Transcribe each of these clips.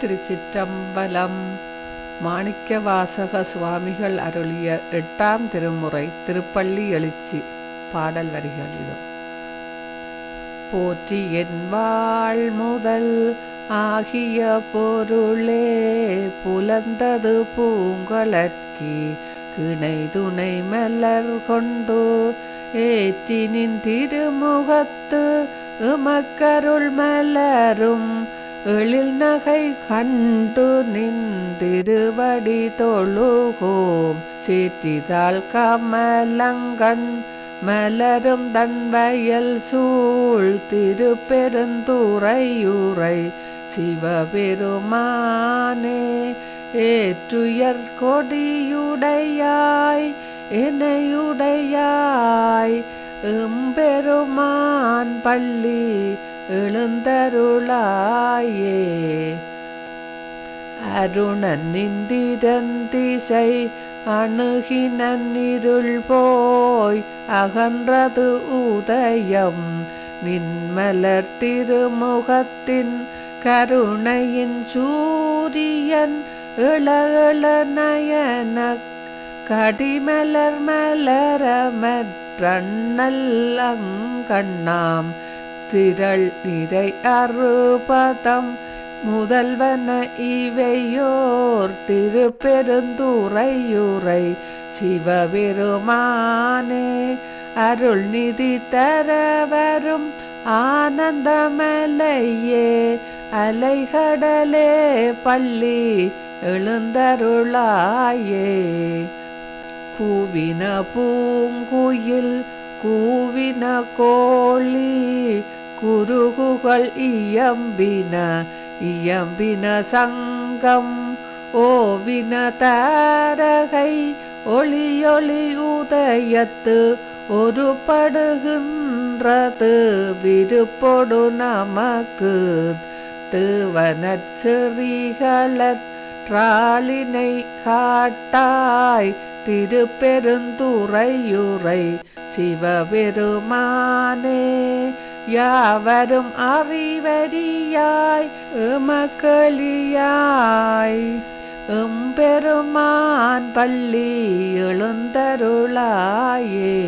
திருச்சிற்றம்பலம். மாணிக்கவாசக சுவாமிகள் அருளிய எட்டாம் திருமுறை திருப்பள்ளி எழுச்சி. பாடல் வரிகள் இது. போற்றி என் வாழ் முதல் ஆகிய பொருளே புலந்தது பூங்கலட்கி கிணை துணை மலர் கொண்டு ஏற்றினின் திருமுகத்து உமக்கருள் மலரும் எழில் நகை கண்டு நின்றிருவடி தொழுகோம். சீற்றிதால் கமலங்கண் மலரும் தன்வயல் சூழ் திருப்பெருந்துறையுரை சிவபெருமானே ஏற்றுயர் கொடியுடையாய் இணையுடையாய் எம்பெருமான் பள்ளி எழுந்தருளாயே. அருணன் நிந்திரன் திசை அணுகினன் இருள் போய் அகன்றது உதயம். நின்மலர் திருமுகத்தின் கருணையின் சூரியன் இள நயன கடிமலர் மலரமற்றண்ணல் அங்கண்ணாம். திரள் நிறை அருபதம் முதல்வன இவையோர் திருப்பெருந்துறையுரை சிவபெருமானே. அருள் நிதி தரவரும் ஆனந்தமலையே அலைகடலே பள்ளி எழுந்தருளாயே. கூவின பூங்குயில் கூவின கோழி குருகுகள் இயம்பின இயம்பின சங்கம் ஓவின தாரகை ஒளியொளி உதயத்து ஒரு படுகின்றது விருப்பொடு நமக்கு திருவனற் காட்டாய் திருப்பெருந்துறையுரை சிவபெருமானே. யாவரும் அறிவரியாய் எமக்களியாய் எம்பெருமான் பள்ளி எழுந்தருளாயே.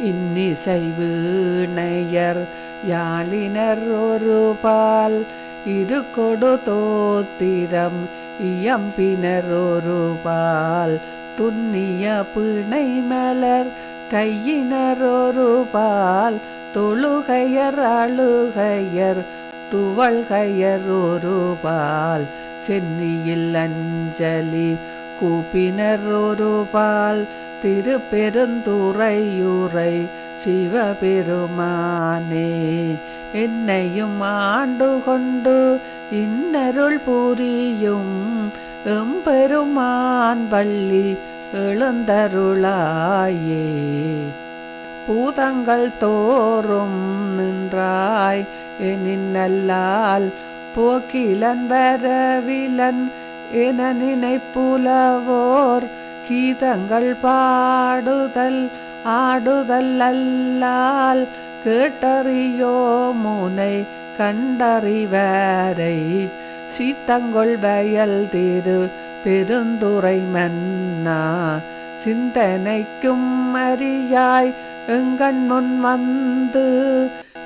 இன்னிசை வீணையர் யாழினர் ஒரு பால் இரு கொடு தோத்திரம் இயம்பினர் ஒரு பால் துன்னிய பிணை மலர் கையினர் பால் தொழுகையர் அழுகையர் துவள்கையர் ஒரு பால் சென்னியில் அஞ்சலி கூப்பினர் ஒரு பால் திருப்பெருந்துறையுரை சிவபெருமானே. என்னையும் ஆண்டு கொண்டு இன்னருள் புரியும் எம்பெருமான் பள்ளி எழுந்தருளாயே. பூதங்கள் தோறும் நின்றாய். எனின்னல்லால் போக்கிலன் வரவிலன் என நினைப்புலவோர். கீதங்கள் பாடுதல் ஆடுதல் அல்லால் கேட்டறியோ முனை கண்டறிவரை. சீத்தங்கொள் வயல் திரு பெருந்துரை மன்னா. சிந்தனைக்கும் அறியாய் எங்கண் முன் வந்து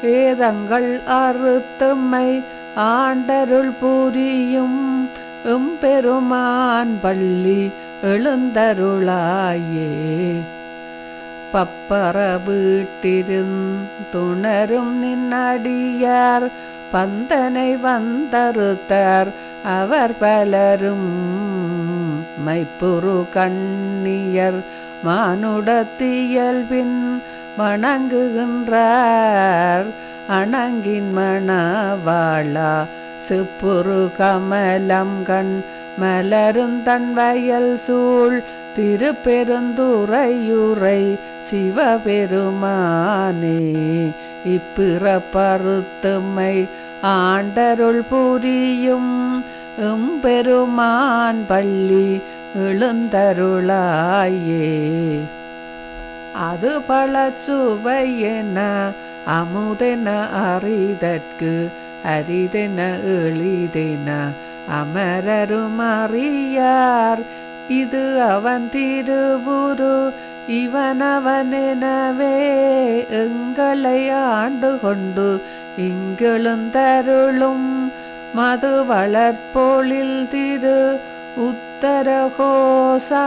வேதங்கள் அறுத்தம்மை ஆண்டருள் புரியும் எம்பெருமான் பள்ளி எழுந்தருளாயே. பப்பற வீட்டிருந் துணரும் நின்னடியார் பந்தனை வந்தறுத்தார் அவர் பலரும் மைப்புரு கண்ணியர் மானுடத்தியல்பின் வணங்குகின்றார். அணங்கின் மணவாளா சிப்புரு கமலம் கண் மலருந்தன் வயல் சூழ் திருப்பெருந்துரையுரை சிவபெருமானே இப்பிறப்பறுத்துமை ஆண்டருள் புரியும். எம்பெருமான் பள்ளி எழுந்தருளாயே. அது பல சுவையென அமுதென அறிதற்கு அரிதென எளிதென அமரரும் அறியார் இது அவன் திருவுரு இவனவனெனவே எங்களை ஆண்டு கொண்டு இங்கெழுந்தருளும் மது வளர்ப்போளில் திரு உத்தரகோசா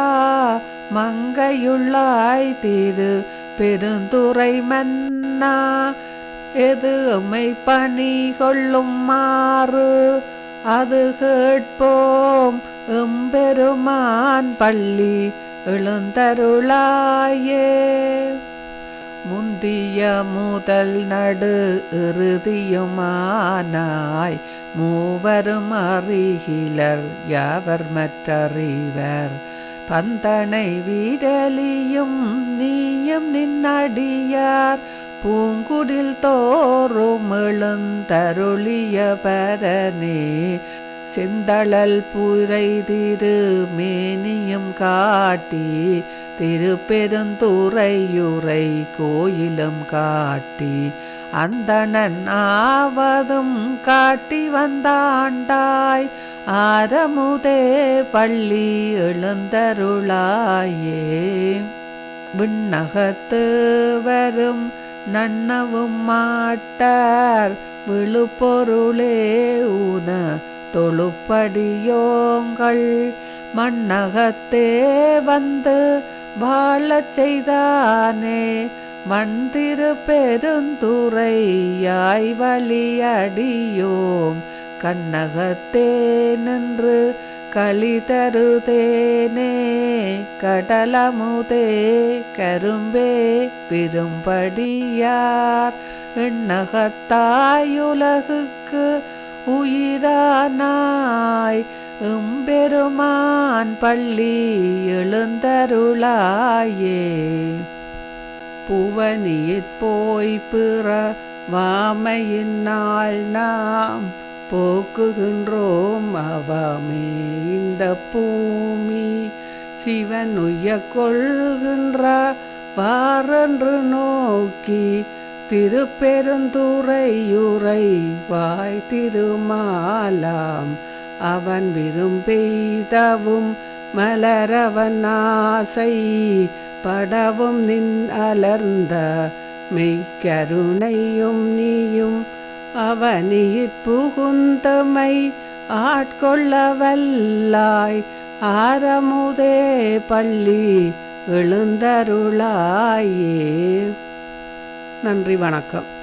மங்கையுள்ளாய் திரு பெருந்துறை மன்னா எது எம்மை பணி கொள்ளும் மாறு? அது கேட்போம். எம்பெருமான் பள்ளி எழுந்தருளாயே. முந்திய முதல் நடு இறுதியுமானாய். மூவரும் அறிகிலர் யாவர் மற்றறிவர்? பந்தனை வீடலியும் நீயும் நின்னடியார் பூங்குடில் தோறும் எழுந்தருளிய பரனே செந்தளல் புரை திரு மேனியும் காட்டி திருப்பெருந்துறையுரை கோயிலும் காட்டி அந்தணன் ஆவதும் காட்டி வந்தாண்டாய் ஆரமுதே பள்ளி எழுந்தருளாயே. விண்ணகத்து வரும் நன்னவும் மாட்டார். விழுப்பொருளே ஊன தொழுப்படியோங்கள். மண்ணகத்தே வந்து வாழச் செய்தானே. மண்திரு பெருந்துறையாய் வழியடியோம். கண்ணகத்தே நின்று களிதருதேனே கடலமுதே கரும்பே பெரும்படியார். எண்ணகத்தாயுலகுக்கு உயிரானாய் எம்பெருமான் பள்ளி எழுந்தருளாயே. புவனியிற் போய் பிற வாமையின் நாள் நாம் போக்குகின்றோம் அவமே இந்த பூமி. சிவன் உய்ய கொள்கின்ற பாரன்று நோக்கி திருப்பெருந்துரையுரை வாய் திருமாலாம். அவன் விரும்பெய்தவும் மலரவன் ஆசை படவும் நின் அலர்ந்த மெய்க்கருணையும் நீயும் அவனியிற் புகுந்தமை ஆட்கொள்ளவல்லாய் ஆரமுதே பள்ளி எழுந்தருளாயே. நன்றி வணக்கம்.